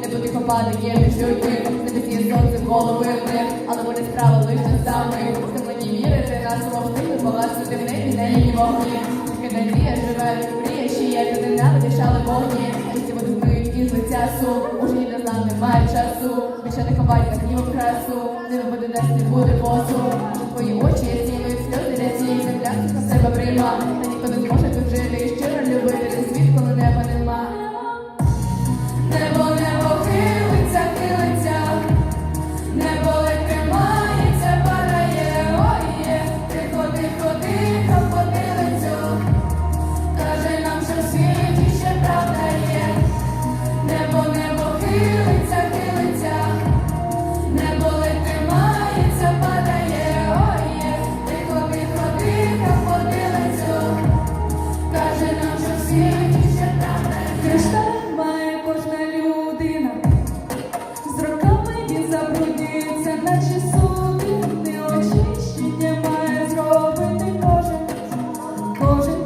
не десь є сонце голови в них, але вони справа лише саме. Ти мені вірити, нас вогни, багатство в небі, на її вогні. Тільки надія живе, мрія ще є, ти ненавидиш, але вогні. Ці води змиють із лиця сум, уже ні для нам немає часу. Більше не ховай так ні красу, не виведе десь не буде посу. Твої очі goes